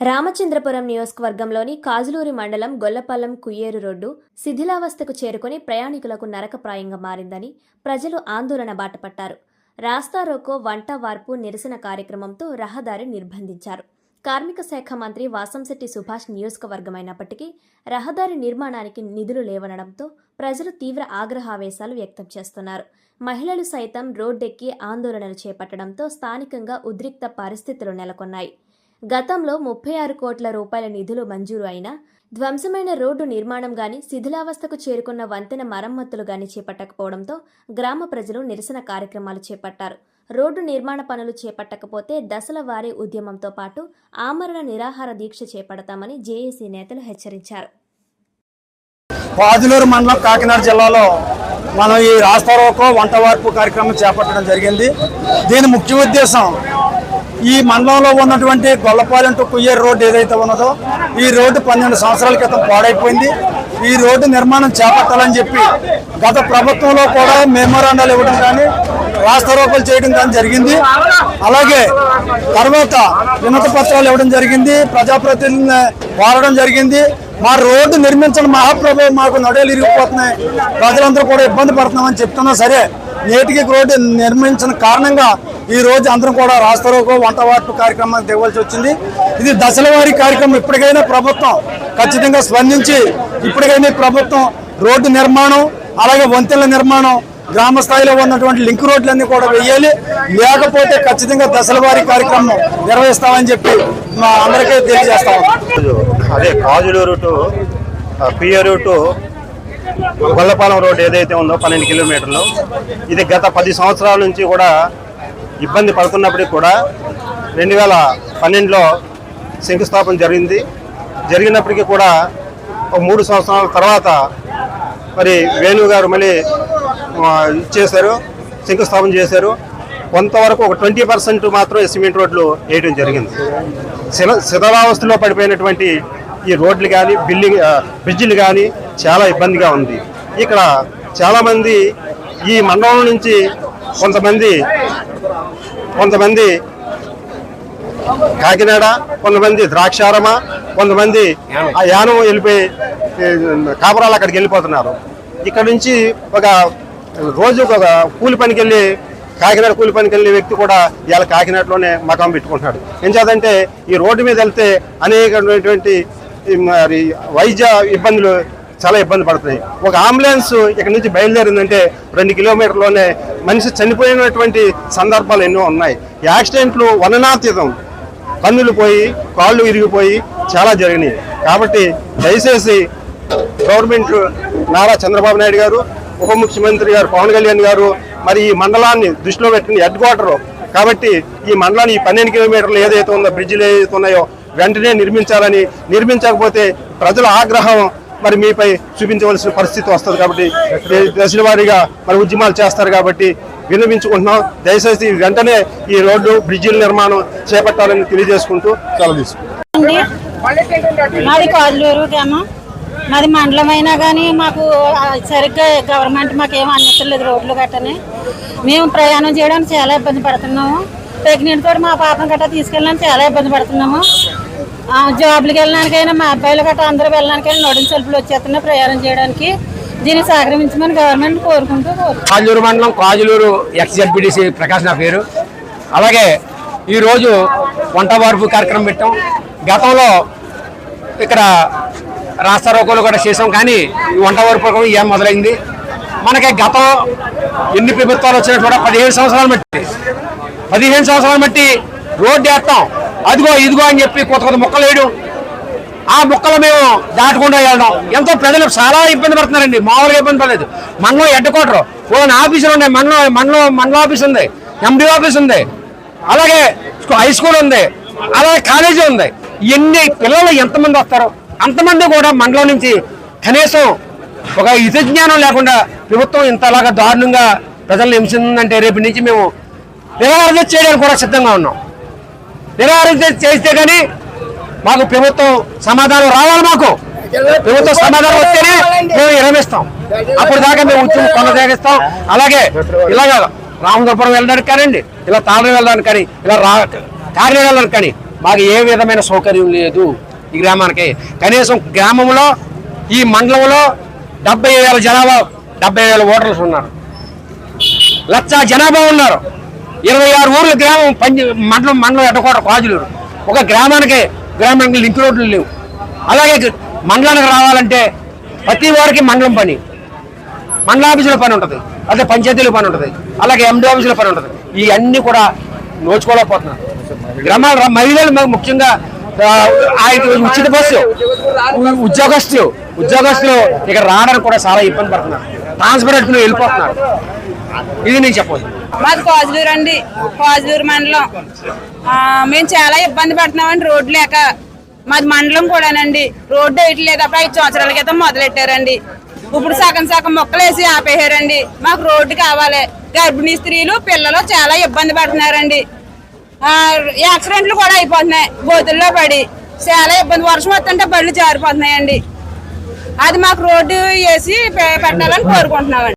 రామచంద్రపురం నియోజకవర్గంలోని కాజులూరి మండలం గొల్లపల్లం కుయ్యేరు రోడ్డు శిథిలావస్థకు చేరుకొని ప్రయాణికులకు నరకప్రాయంగా మారిందని ప్రజలు ఆందోళన బాటపట్టారు. రాస్తా రోకో వంట వార్పు నిరసన కార్యక్రమంతో రహదారి నిర్బంధించారు. కార్మిక శాఖ మంత్రి వాసంశెట్టి సుభాష్ నియోజకవర్గమైనప్పటికీ రహదారి నిర్మాణానికి నిధులు లేవనడంతో ప్రజలు తీవ్ర ఆగ్రహావేశాలు వ్యక్తం చేస్తున్నారు. మహిళలు సైతం రోడ్డెక్కి ఆందోళనలు చేపట్టడంతో స్థానికంగా ఉద్రిక్త పరిస్థితులు నెలకొన్నాయి. గతంలో ముప్పై ఆరు కోట్ల రూపాయల నిధులు మంజూరు అయినా ధ్వంసమైన రోడ్డు నిర్మాణం గాని శిథిలావస్థకు చేరుకున్న వంతెన మరమ్మతులు గాని చేపట్టకపోవడంతో గ్రామ ప్రజలు నిరసన కార్యక్రమాలు చేపట్టారు. రోడ్డు నిర్మాణ పనులు చేపట్టకపోతే దశల వారీ ఉద్యమంతో పాటు ఆమరణ నిరాహార దీక్ష చేపడతామని జేఏసీ నేతలు హెచ్చరించారు. పాదులూరు మండలం కాకినాడ జిల్లాలో మనం ఈ రాస్తారోకో వంట వార్పు కార్యక్రమం చేపట్టడం జరిగింది. దీని ముఖ్య ఉద్దేశం ఈ మండలంలో ఉన్నటువంటి గొల్లపాలెం టు కుయ్యేరు రోడ్డు ఏదైతే ఉన్నదో ఈ రోడ్డు పన్నెండు సంవత్సరాల క్రితం పాడైపోయింది. ఈ రోడ్డు నిర్మాణం చేపట్టాలని చెప్పి గత ప్రభుత్వంలో కూడా మెమోరాండాలు ఇవ్వడం కానీ రాస్తారోకలు చేయడం కానీ జరిగింది. అలాగే తర్వాత వినత పత్రాలు ఇవ్వడం జరిగింది ప్రజాప్రతినిధిని కోరడం జరిగింది. మా రోడ్డు నిర్మించిన మహాప్రభు మాకు నడేలు ఇరిగిపోతున్నాయి. ప్రజలందరూ కూడా ఇబ్బంది పడుతున్నామని చెప్తున్నా సరే నేటికి రోడ్డు నిర్మించిన కారణంగా ఈ రోజు అందరం కూడా రాస్తారోకో వంట వార్పు కార్యక్రమాన్ని దిగవలసి వచ్చింది. ఇది దశల వారీ కార్యక్రమం ఇప్పటికైనా ప్రభుత్వం ఖచ్చితంగా స్పందించి ఇప్పటికైనా ప్రభుత్వం రోడ్డు నిర్మాణం అలాగే వంతెనల నిర్మాణం గ్రామ స్థాయిలో ఉన్నటువంటి లింక్ రోడ్లన్నీ కూడా వేయాలి. లేకపోతే ఖచ్చితంగా దశల వారీ కార్యక్రమం నిర్వహిస్తామని చెప్పి మా అందరికీ తెలియజేస్తాం అదే Kajuluru to Pieru to Gollapalem road ఏదైతే ఉందో పన్నెండు కిలోమీటర్లు. ఇది గత పది సంవత్సరాల నుంచి కూడా ఇబ్బంది పడుతున్నప్పటికీ కూడా రెండు వేల పన్నెండులో శంకుస్థాపన జరిగింది. జరిగినప్పటికీ కూడా ఒక మూడు సంవత్సరాల తర్వాత మరి వేణు గారు మళ్ళీ ఇచ్చేశారు శంకుస్థాపన చేశారు. కొంతవరకు ఒక ట్వంటీ పర్సెంట్ మాత్రం సిమెంట్ రోడ్లు వేయడం జరిగింది. శిల శిథిలావస్థలో పడిపోయినటువంటి ఈ రోడ్లు కానీ బిల్డింగ్ బ్రిడ్జిలు కానీ చాలా ఇబ్బందిగా ఉంది. ఇక్కడ చాలామంది ఈ మండలం నుంచి కొంతమంది కొంతమంది కాకినాడ కొంతమంది ద్రాక్షారమ కొంతమంది ఆ యానం వెళ్ళిపోయి కాపురాలు అక్కడికి వెళ్ళిపోతున్నారు. ఇక్కడ నుంచి ఒక రోజు ఒక కూలి పనికి వెళ్ళి కాకినాడ కూలి పనికి వెళ్ళే వ్యక్తి కూడా ఇవాళ కాకినాడలోనే మకాం పెట్టుకుంటున్నాడు. ఏం చేద్దంటే ఈ రోడ్డు మీద వెళ్తే అనేకమైనటువంటి మరి వైద్య ఇబ్బందులు చాలా ఇబ్బంది పడుతున్నాయి. ఒక అంబులెన్స్ ఇక్కడ నుంచి బయలుదేరిందంటే రెండు కిలోమీటర్లోనే మనిషి చనిపోయినటువంటి సందర్భాలు ఎన్నో ఉన్నాయి. యాక్సిడెంట్లు వర్ణనాతీతం కన్నులు పోయి కాళ్ళు విరిగిపోయి చాలా జరిగినాయి. కాబట్టి దయచేసి గవర్నమెంట్ నారా చంద్రబాబు నాయుడు గారు ఉప ముఖ్యమంత్రి గారు పవన్ కళ్యాణ్ గారు మరి ఈ మండలాన్ని దృష్టిలో పెట్టిన హెడ్ క్వార్టర్. కాబట్టి ఈ మండలాన్ని ఈ పన్నెండు కిలోమీటర్లు ఏదైతే ఉందో బ్రిడ్జిలు ఏదైతే ఉన్నాయో వెంటనే నిర్మించాలని నిర్మించకపోతే ప్రజల ఆగ్రహం మరి మీపై చూపించవలసిన పరిస్థితి వస్తుంది కాబట్టి దశల వారీగా మరి ఉద్యమాలు చేస్తారు కాబట్టి విన్నవించుకుంటున్నాం. దయచేసి వెంటనే ఈ రోడ్డు బ్రిడ్జిల నిర్మాణం చేపట్టాలని తెలియజేసుకుంటూ సెలవు తీసుకుంటాం మాది కాజులూరు గ్రామం. మాది మండలం అయినా కానీ మాకు సరిగ్గా గవర్నమెంట్ మాకు ఏమి అందించలేదు రోడ్లు గట్టని. మేము ప్రయాణం చేయడానికి చాలా ఇబ్బంది పడుతున్నాము. ప్రెగ్నెంట్ తోటి మా పాపను గట్టా తీసుకెళ్ళడానికి చాలా ఇబ్బంది పడుతున్నాము. జాబ్లకు వెళ్ళడానికైనా మా అబ్బాయిలు గట్రా అందరూ వెళ్ళడానికైనా నడుం సెల్ఫ్లు వచ్చేస్తున్నాయి ప్రయాణం చేయడానికి దీన్ని సహకరించమని గవర్నమెంట్ కోరుకుంటూ కాజూరు కాజులూరు మండలం కాజులూరు ఎక్స్ఎల్పిడిసి ప్రకాష్ నా పేరు. అలాగే ఈరోజు వంట వార్పు కార్యక్రమం పెట్టాం. గతంలో ఇక్కడ రాస్తా రోకోలు కూడా చేసాం కానీ ఈ వంట వార్పు పథకం ఏం మొదలైంది. మనకి గతం ఎన్ని ప్రభుత్వాలు వచ్చినా కూడా పదిహేను సంవత్సరాలు బట్టి పదిహేను సంవత్సరాలు బట్టి రోడ్డు వేస్తాం. అదిగో ఇదిగో అని చెప్పి కొత్త కొత్త మొక్కలు వేయడం. ఆ ముక్కలు మేము దాటకుండా వెళ్ళడం. ఎంతో ప్రజలు చాలా ఇబ్బంది పడుతున్నారండి. మామూలుగా ఇబ్బంది పడలేదు. మనలో హెడ్ క్వార్టర్. ఫోన్ ఆఫీసులు ఉన్నాయి. మండలం మనలో మండల ఆఫీస్ ఉంది. ఎండి ఆఫీస్ ఉంది. అలాగే హై స్కూల్ ఉంది. అలాగే కాలేజీ ఉంది. ఎన్ని పిల్లలు ఎంతమంది వస్తారు? అంతమంది కూడా మండలం నుంచి కనీసం ఒక జ్ఞానం లేకుండా ప్రభుత్వం ఇంతలాగా దారుణంగా ప్రజలను హింసిందంటే రేపు నుంచి మేము నిరాహార చేయడానికి కూడా సిద్ధంగా ఉన్నాం. నిరాహారం చేస్తే కానీ మాకు ప్రభుత్వం సమాధానం రావాలి మాకు. ప్రభుత్వం సమాధానం వస్తేనే మేము విరమిస్తాం అప్పుడు దాకా మేము ఉద్యమం కొనసాగిస్తాం. అలాగే ఇలాగ రామదుపురం వెళ్ళడానికి కానివ్వండి ఇలా తాళం వెళ్ళడానికి కానీ ఇలా రా కాకినాడ వెళ్ళడానికి కానీ మాకు ఏ విధమైన సౌకర్యం లేదు ఈ గ్రామానికి. కనీసం గ్రామంలో ఈ మండలంలో డెబ్బై వేల జనాభా డెబ్బై వేల ఓటర్లు ఉన్నారు. లక్ష జనాభా ఉన్నారు. ఇరవై ఆరు ఊర్ల గ్రామం పంచి మండలం మండలం ఎట్టకోట కాజులూరు. ఒక గ్రామానికి గ్రామానికి లింక్ రోడ్లు లేవు. అలాగే మండలానికి రావాలంటే ప్రతి వారికి మండలం పని. మండల ఆఫీసులో పని ఉంటుంది. అదే పంచాయతీలో పని ఉంటుంది. అలాగే ఎండి ఆఫీసులో పని ఉంటుంది. ఇవన్నీ కూడా నోచుకోలేకపోతున్నారు గ్రామాల మహిళలు ముఖ్యంగా ఆ, ఆయనకి ఉచిత బస్సు ఉద్యోగస్తులు ఉద్యోగస్తులు ఇక్కడ రావడానికి కూడా చాలా ఇబ్బంది పడుతున్నారు. ట్రాన్స్ఫర్ పెట్టుకుని వెళ్ళిపోతున్నారు. ఇది నేను చెప్పదు మాది కోజులూరు అండి. కోజలూరు మండలం. మేము చాలా ఇబ్బంది పడుతున్నామండి రోడ్డు లేక. మాది మండలం కూడానండి. రోడ్డు వేయట్లేదు అప్పుడు ఐదు సంవత్సరాల క్రితం మొదలెట్టారండి. ఇప్పుడు సగం సగం మొక్కలు వేసి ఆపేశారండి. మాకు రోడ్డు కావాలి. గర్భిణీ స్త్రీలు పిల్లలు చాలా ఇబ్బంది పడుతున్నారండి. యాక్సిడెంట్లు కూడా అయిపోతున్నాయి. గోతుల్లో పడి. చాలా ఇబ్బంది. వర్షం వస్తుంటే బళ్ళు జారిపోతున్నాయండి. అది మాకు రోడ్డు వేసి పె- పెట్టాలని కోరుకుంటున్నామండి.